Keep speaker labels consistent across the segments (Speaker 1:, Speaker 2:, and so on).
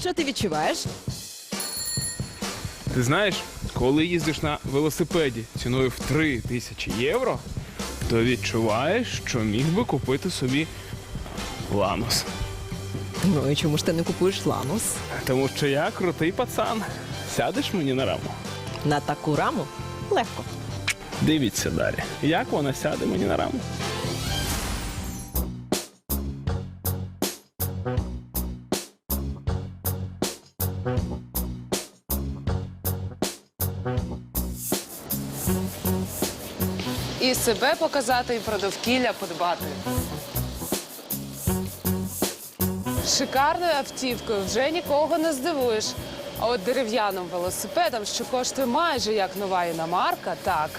Speaker 1: що ти відчуваєш?
Speaker 2: Ти знаєш, коли їздиш на велосипеді ціною в 3 тисячі євро, то відчуваєш, що міг би купити собі ланос.
Speaker 1: Ну і чому ж ти не купуєш ланус?
Speaker 2: Тому що я крутий пацан. Сядеш мені на раму?
Speaker 1: На таку раму легко.
Speaker 2: Дивіться далі. Як вона сяде мені на раму?
Speaker 3: І себе показати, і про довкілля подбати. Шикарною автівкою вже нікого не здивуєш. А от дерев'яним велосипедом, що коштує майже як нова іномарка, так.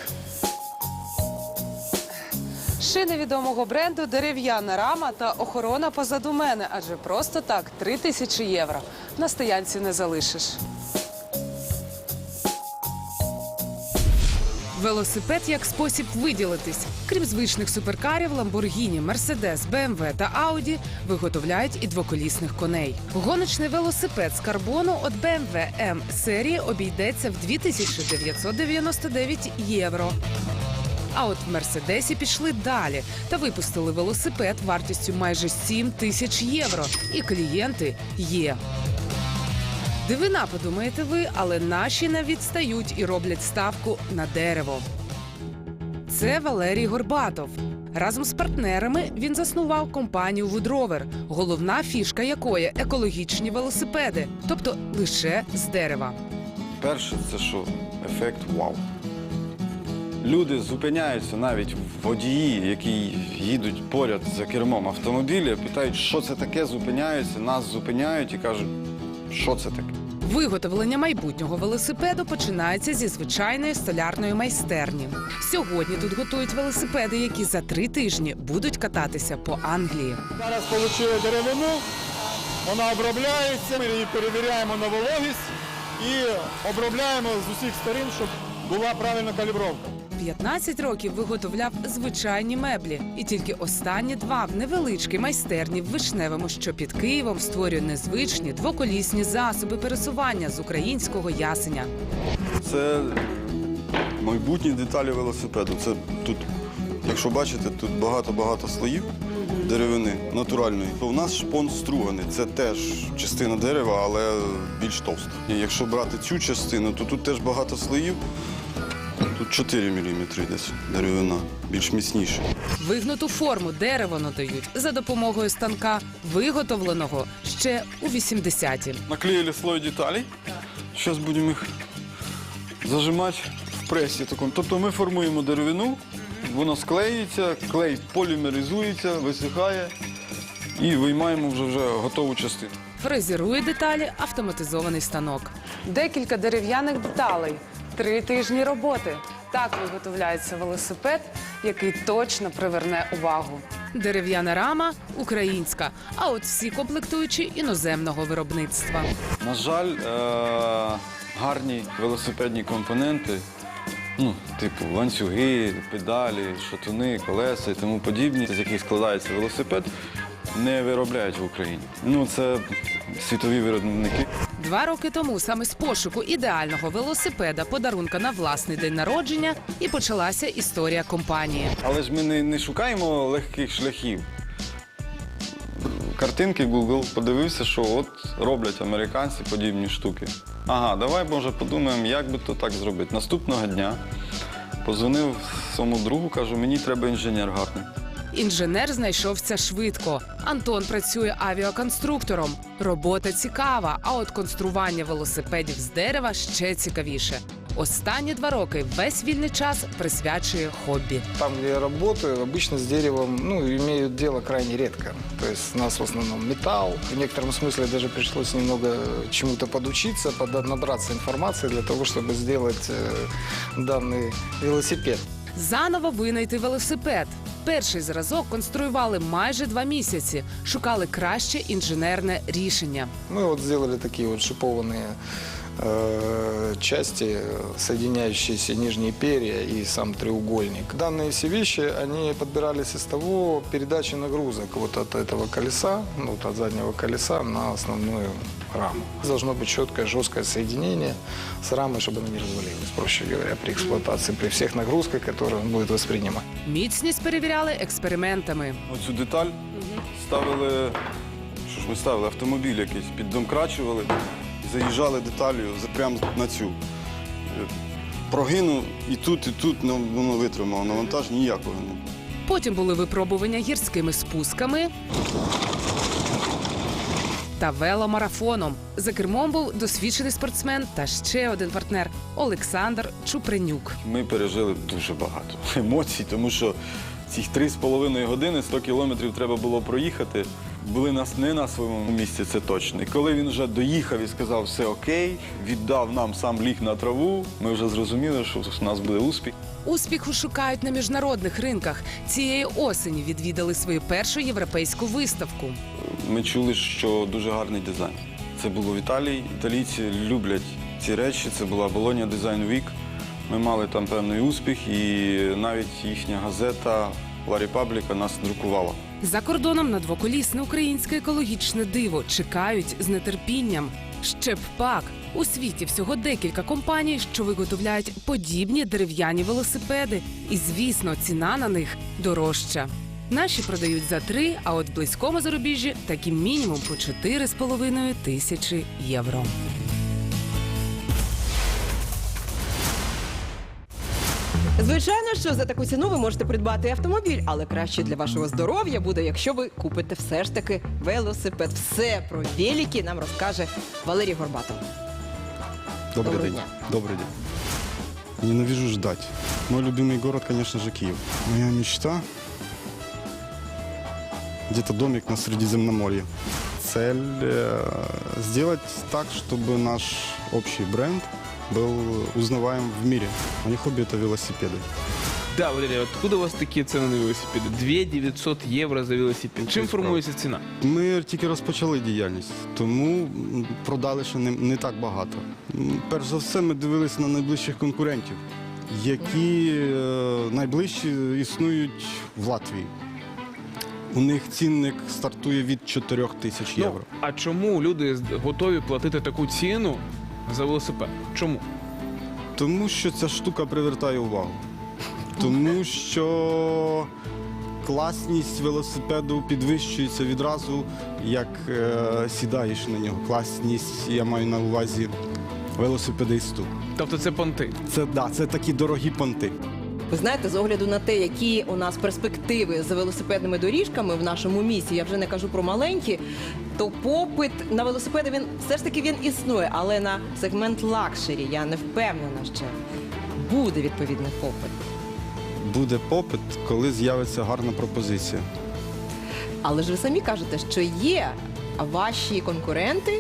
Speaker 3: Шини відомого бренду, дерев'яна рама та охорона позаду мене, адже просто так три тисячі євро на стоянці не залишиш. Велосипед як спосіб виділитись. Крім звичних суперкарів, Lamborghini, Mercedes, BMW та Audi виготовляють і двоколісних коней. Гоночний велосипед з карбону від BMW M серії обійдеться в 2999 євро. А от в Мерседесі пішли далі та випустили велосипед вартістю майже 7 тисяч євро. І клієнти є. Дивина, подумаєте ви, але наші не відстають і роблять ставку на дерево. Це Валерій Горбатов. Разом з партнерами він заснував компанію Woodrover, головна фішка якої екологічні велосипеди, тобто лише з дерева.
Speaker 4: Перше, це що? Ефект вау. Люди зупиняються навіть водії, які їдуть поряд за кермом автомобіля, питають, що це таке, зупиняються, нас зупиняють і кажуть, що це таке.
Speaker 3: Виготовлення майбутнього велосипеду починається зі звичайної столярної майстерні. Сьогодні тут готують велосипеди, які за три тижні будуть кататися по Англії.
Speaker 5: Зараз отримали деревину, вона обробляється, ми її перевіряємо на вологість і обробляємо з усіх сторін, щоб була правильна калібровка.
Speaker 3: 15 років виготовляв звичайні меблі, і тільки останні два в невеличкій майстерні в Вишневому, що під Києвом створює незвичні двоколісні засоби пересування з українського ясеня.
Speaker 4: Це майбутні деталі велосипеду. Це тут, якщо бачите, тут багато-багато слоїв деревини натуральної. У нас шпон струганий. Це теж частина дерева, але більш товста. Якщо брати цю частину, то тут теж багато слоїв. Тут 4 мм десь деревина, більш міцніша.
Speaker 3: Вигнуту форму дерево надають за допомогою станка, виготовленого ще у 80-ті.
Speaker 4: Наклеїли слой деталей. Зараз будемо їх зажимати в пресі. Такому. Тобто ми формуємо деревину, воно склеюється, клей полімеризується, висихає і виймаємо вже, вже готову частину.
Speaker 3: Фрезерує деталі автоматизований станок. Декілька дерев'яних деталей, три тижні роботи. Так виготовляється велосипед, який точно приверне увагу. Дерев'яна рама українська, а от всі комплектуючі іноземного виробництва.
Speaker 4: На жаль, е- гарні велосипедні компоненти, ну, типу ланцюги, педалі, шатуни, колеса і тому подібні, з яких складається велосипед, не виробляють в Україні. Ну, це світові виробники.
Speaker 3: Два роки тому саме з пошуку ідеального велосипеда, подарунка на власний день народження, і почалася історія компанії.
Speaker 4: Але ж ми не, не шукаємо легких шляхів. Картинки Google подивився, що от роблять американці подібні штуки. Ага, давай може подумаємо, як би то так зробити. Наступного дня позвонив своєму другу, кажу, мені треба інженер гарний.
Speaker 3: Інженер знайшовся швидко. Антон працює авіаконструктором. Робота цікава, а от констрування велосипедів з дерева ще цікавіше. Останні два роки весь вільний час присвячує хобі.
Speaker 6: Там, где я работаю, обычно с деревом ну, имеют дело крайне редко. То есть у нас в основном металл. В некотором смысле даже пришлось немного чему-то подучиться, под- набраться информации для того, чтобы сделать э, данный велосипед.
Speaker 3: Заново винайти велосипед. Перший зразок конструювали майже два місяці, шукали краще інженерне рішення.
Speaker 6: Ми от зробили такі от шипованные э, части, э, соединяющиеся нижние перья и сам треугольник. Данные все вещи, они подбирались из того передачи нагрузок вот от этого колеса, ну, вот от заднего колеса на основную раму. Должно быть четкое, жесткое соединение с рамой, чтобы она не развалилась, проще говоря, при эксплуатации, при всех нагрузках, которые он будет воспринимать.
Speaker 3: Міцність перевіряли експериментами.
Speaker 4: Оцю деталь ставили, що ж ми ставили, автомобіль якийсь, піддомкрачували, заїжджали деталлю за- прямо на цю. Е, Прогину і тут, і тут ну, воно витримало, навантаж ніякого не. було.
Speaker 3: Потім були випробування гірськими спусками та веломарафоном. За кермом був досвідчений спортсмен та ще один партнер Олександр Чупринюк.
Speaker 4: Ми пережили дуже багато емоцій, тому що ці 3,5 години 100 кілометрів треба було проїхати. Були нас не на своєму місці, це точно. І коли він вже доїхав і сказав все окей, віддав нам сам ліг на траву, ми вже зрозуміли, що у нас буде успіх.
Speaker 3: Успіху шукають на міжнародних ринках. Цієї осені відвідали свою першу європейську виставку.
Speaker 4: Ми чули, що дуже гарний дизайн. Це було в Італії. Італійці люблять ці речі. Це була Болоня Дизайн Вік. Ми мали там певний успіх, і навіть їхня газета La Repubblica нас друкувала.
Speaker 3: За кордоном на двоколісне українське екологічне диво чекають з нетерпінням. Ще б пак у світі всього декілька компаній, що виготовляють подібні дерев'яні велосипеди, і звісно, ціна на них дорожча. Наші продають за три, а от близькому зарубіжжі такі мінімум по 4,5 тисячі євро.
Speaker 1: Звичайно, що за таку ціну ви можете придбати автомобіль, але краще для вашого здоров'я буде, якщо ви купите все ж таки велосипед. Все про велики нам розкаже Валерій Горбатов.
Speaker 7: Добрый
Speaker 1: Доброго
Speaker 7: день.
Speaker 1: дня.
Speaker 7: Добрый день. Ненавижу ждать. Мой любимый город, конечно же, Киев. Моя мечта где-то домик на Средиземноморье. Цель э, сделать так, чтобы наш общий бренд был узнаваем в мире. Мое хобби это велосипеды.
Speaker 2: Да, Валерій, откуда у вас такі ціни на велосипеди? 2 900 євро за велосипед. Чим формується ціна?
Speaker 7: Ми тільки розпочали діяльність, тому м, продали ще не, не так багато. М, Перш за все, ми дивилися на найближчих конкурентів, які е, найближчі існують в Латвії. У них цінник стартує від 4 тисяч євро.
Speaker 2: Ну, а чому люди з- готові платити таку ціну за велосипед? Чому?
Speaker 7: Тому що ця штука привертає увагу. Тому що класність велосипеду підвищується відразу, як е, сідаєш на нього. Класність, я маю на увазі велосипедисту.
Speaker 2: Тобто це понти.
Speaker 7: Це да, це такі дорогі понти.
Speaker 1: Ви знаєте, з огляду на те, які у нас перспективи з велосипедними доріжками в нашому місті, я вже не кажу про маленькі, то попит на велосипеди він все ж таки він існує, але на сегмент лакшері я не впевнена, що буде відповідний попит.
Speaker 7: Буде попит, коли з'явиться гарна пропозиція.
Speaker 1: Але ж ви самі кажете, що є ваші конкуренти.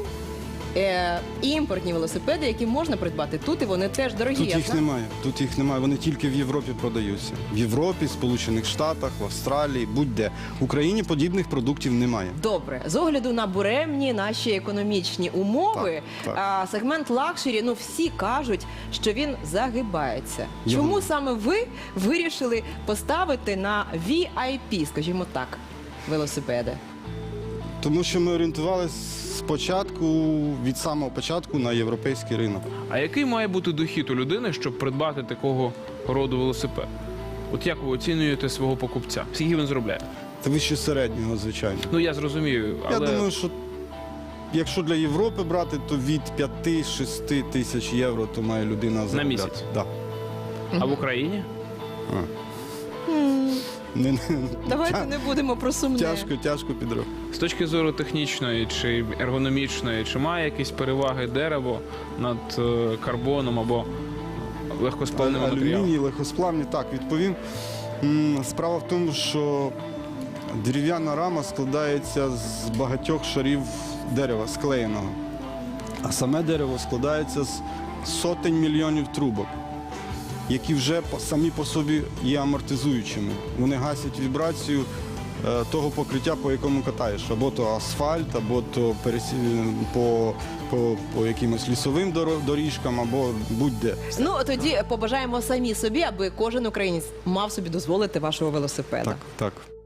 Speaker 1: Е, імпортні велосипеди, які можна придбати тут, і вони теж дорогі.
Speaker 7: Тут
Speaker 1: я
Speaker 7: їх
Speaker 1: знаю.
Speaker 7: немає. Тут їх немає. Вони тільки в Європі продаються. В Європі, Сполучених Штатах, в Австралії, будь-де. В Україні подібних продуктів немає.
Speaker 1: Добре, з огляду на буремні наші економічні умови,
Speaker 7: Так, так.
Speaker 1: А, сегмент лакшері, ну всі кажуть, що він загибається.
Speaker 7: Я
Speaker 1: Чому
Speaker 7: думаю.
Speaker 1: саме ви вирішили поставити на VIP, скажімо так, велосипеди?
Speaker 7: Тому що ми орієнтувалися спочатку, від самого початку на європейський ринок.
Speaker 2: А який має бути дохід у людини, щоб придбати такого роду велосипед? От як ви оцінюєте свого покупця? Скільки він заробляє?
Speaker 7: Це вище середнього, звичайно.
Speaker 2: Ну я зрозумію, але
Speaker 7: Я думаю, що якщо для Європи брати, то від 5-6 тисяч євро то має людина заробляти.
Speaker 2: місяць?
Speaker 7: Да.
Speaker 2: а в Україні?
Speaker 7: Не, не,
Speaker 1: Давайте
Speaker 7: тя-
Speaker 1: не будемо про сумне.
Speaker 7: Тяжко, тяжко підроб.
Speaker 2: З точки зору технічної чи ергономічної, чи має якісь переваги дерево над е, карбоном або легкоспальним матеріалом?
Speaker 7: Алюміній, легкосплавні, так, відповім. М, Справа в тому, що дерев'яна рама складається з багатьох шарів дерева склеєного. А саме дерево складається з сотень мільйонів трубок, які вже самі по собі є амортизуючими. Вони гасять вібрацію е, того покриття, по якому катаєш. Або то асфальт, або то пересі... по, по, по якимось лісовим доріжкам, або будь-де.
Speaker 1: Ну тоді побажаємо самі собі, аби кожен українець мав собі дозволити вашого велосипеда.
Speaker 7: Так, так.